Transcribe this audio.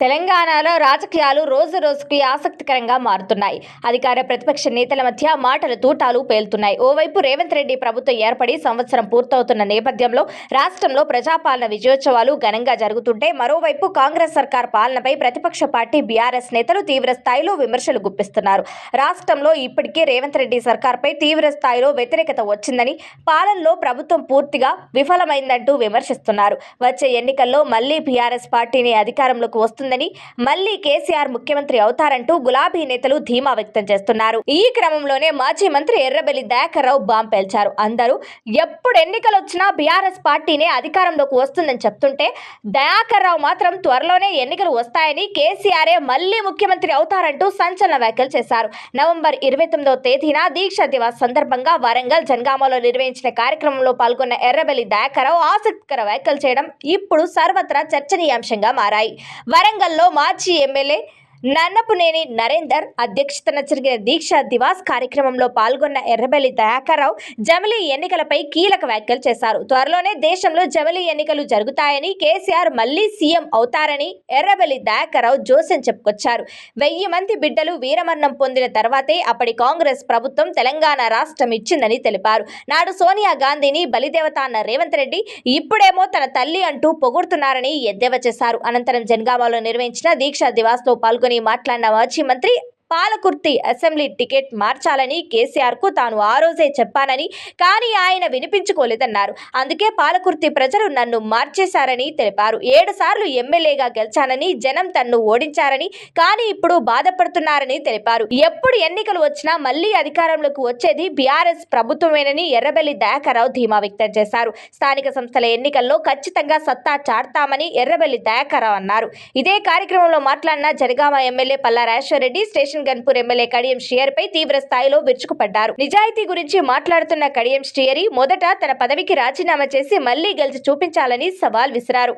తెలంగాణలో రాజకీయాలు రోజు రోజుకి ఆసక్తికరంగా మారుతున్నాయి. అధికార ప్రతిపక్ష నేతల మధ్య మాటల తూటాలు పేలుతున్నాయి. ఓవైపు రేవంత్ రెడ్డి ప్రభుత్వం ఏర్పడి సంవత్సరం పూర్తవుతున్న నేపథ్యంలో రాష్ట్రంలో ప్రజాపాలన విజయోత్సవాలు ఘనంగా జరుగుతుంటే మరోవైపు కాంగ్రెస్ సర్కార్ పాలనపై ప్రతిపక్ష పార్టీ బీఆర్ఎస్ నేతలు తీవ్ర స్థాయిలో విమర్శలు గుప్పిస్తున్నారు. రాష్ట్రంలో ఇప్పటికే రేవంత్ రెడ్డి సర్కార్పై తీవ్ర స్థాయిలో వ్యతిరేకత వచ్చిందని పాలనలో ప్రభుత్వం పూర్తిగా విఫలమైందంటూ విమర్శిస్తున్నారు. వచ్చే ఎన్నికల్లో మళ్ళీ బీఆర్ఎస్ పార్టీని అధికారంలోకి వస్తుందని మళ్ళీ కేసీఆర్ ముఖ్యమంత్రి అవుతారంటూ గులాబీ నేతలు ధీమా వ్యక్తం చేస్తున్నారు. ఈ క్రమంలోనే మాజీ మంత్రి ఎర్రబెల్లి దయాకర్ రావు బాంబ్ పేల్చారు. అందరూ ఎప్పుడు ఎన్నికలు వచ్చినా బీఆర్ఎస్ పార్టీనే అధికారంలోకి వస్తుందని చెప్తుంటే దయాకర్ రావు మాత్రం త్వరలోనే ఎన్నికలు వస్తాయని కేసీఆరే మళ్ళీ ముఖ్యమంత్రి అవుతారంటూ సంచలన వ్యాఖ్యలు చేశారు. నవంబర్ ఇరవై తొమ్మిదవ తేదీన దీక్ష దివాస్ సందర్భంగా వరంగల్ జనగామలో నిర్వహించిన కార్యక్రమంలో పాల్గొన్న ఎర్రబెల్లి దయాకరావు ఆసక్తికర వ్యాఖ్యలు చేయడం ఇప్పుడు సర్వత్రా చర్చనీయాంశంగా మారాయి. వరంగల్లో మాజీ ఎమ్మెల్యే నన్నపునేని నరేందర్ అధ్యక్షతన జరిగిన దీక్ష దివాస్ కార్యక్రమంలో పాల్గొన్న ఎర్రబెల్లి దయాకర్రావు జమిలీ ఎన్నికలపై కీలక వ్యాఖ్యలు చేశారు. త్వరలోనే దేశంలో జమిలీ ఎన్నికలు జరుగుతాయని కేసీఆర్ మళ్ళీ సీఎం అవుతారని ఎర్రబెల్లి దయాకర్రావు జోస్యం చెప్పుకొచ్చారు. వెయ్యి మంది బిడ్డలు వీరమరణం పొందిన తర్వాతే అప్పటి కాంగ్రెస్ ప్రభుత్వం తెలంగాణ రాష్ట్రం ఇచ్చిందని తెలిపారు. నాడు సోనియా గాంధీని బలిదేవత అన్న రేవంత్ రెడ్డి ఇప్పుడేమో తన తల్లి అంటూ పొగుడుతున్నారని ఎద్దేవా చేశారు. అనంతరం జనగామలో నిర్వహించిన దీక్ష దివాస్లో పాల్గొని మాట్లాడిన. మాజీ మంత్రి పాలకుర్తి అసెంబ్లీ టికెట్ మార్చాలని కేసీఆర్కు తాను ఆ రోజే చెప్పానని కానీ ఆయన వినిపించుకోలేదన్నారు. అందుకే పాలకుర్తి ప్రజలు నన్ను మార్చేశారని తెలిపారు. ఏడు సార్లు ఎమ్మెల్యేగా గెలిచానని జనం తన్ను ఓడించారని కానీ ఇప్పుడు బాధపడుతున్నారని తెలిపారు. ఎప్పుడు ఎన్నికలు వచ్చినా మళ్ళీ అధికారంలోకి వచ్చేది బీఆర్ఎస్ ప్రభుత్వమేనని ఎర్రబెల్లి దయాకరావు ధీమా వ్యక్తం చేశారు. స్థానిక సంస్థల ఎన్నికల్లో ఖచ్చితంగా సత్తా చాటుతామని ఎర్రబెల్లి దయాకరావు అన్నారు. ఇదే కార్యక్రమంలో మాట్లాడిన Jangaon MLA Palla Reddy station Ghanpur MLA Kadiyam శ్రీయర్పై తీవ్ర స్థాయిలో విరుచుకుపడ్డారు. నిజాయితీ గురించి మాట్లాడుతున్న కడియం శ్రీయరి మొదట తన పదవికి రాజీనామా చేసి మళ్ళీ గెలిచి చూపించాలని సవాల్ విసిరారు.